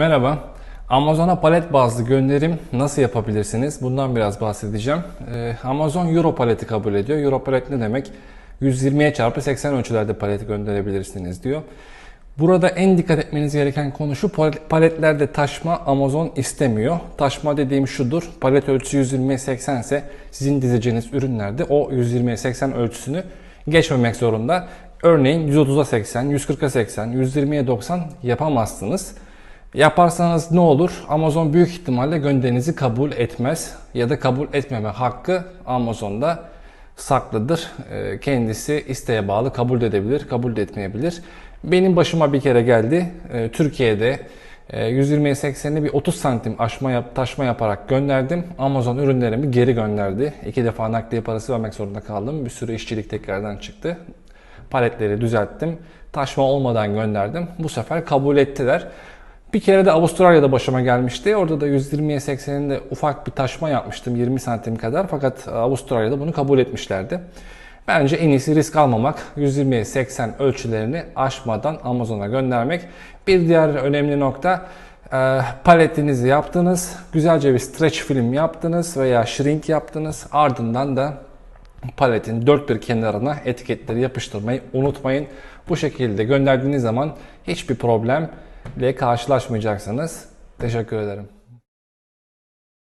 Merhaba. Amazon'a palet bazlı gönderim nasıl yapabilirsiniz? Bundan biraz bahsedeceğim. Ee, Amazon Euro paleti kabul ediyor. Euro palet ne demek? 120'ye çarpı 80 ölçülerde palet gönderebilirsiniz diyor. Burada en dikkat etmeniz gereken konu şu palet- paletlerde taşma Amazon istemiyor. Taşma dediğim şudur. Palet ölçüsü 120'ye 80 ise sizin dizeceğiniz ürünlerde o 120'ye 80 ölçüsünü geçmemek zorunda. Örneğin 130'a 80, 140'a 80, 120'ye 90 yapamazsınız. Yaparsanız ne olur? Amazon büyük ihtimalle gönderinizi kabul etmez ya da kabul etmeme hakkı Amazon'da saklıdır. Ee, Kendisi isteğe bağlı kabul de edebilir, kabul etmeyebilir. Benim başıma bir kere geldi. Ee, Türkiye'de e, 120'ye 80'i bir 30 santim aşma yap, taşma yaparak gönderdim. Amazon ürünlerimi geri gönderdi. İki defa nakliye parası vermek zorunda kaldım. Bir sürü işçilik tekrardan çıktı. Paletleri düzelttim. Taşma olmadan gönderdim. Bu sefer kabul ettiler. Bir kere de Avustralya'da başıma gelmişti. Orada da 120'ye 80'inde ufak bir taşma yapmıştım 20 santim kadar. Fakat Avustralya'da bunu kabul etmişlerdi. Bence en iyisi risk almamak. 120'ye 80 ölçülerini aşmadan Amazon'a göndermek. Bir diğer önemli nokta e, paletinizi yaptınız. Güzelce bir stretch film yaptınız veya shrink yaptınız. Ardından da paletin dört bir kenarına etiketleri yapıştırmayı unutmayın. Bu şekilde gönderdiğiniz zaman hiçbir problemle karşılaşmayacaksınız. Teşekkür ederim.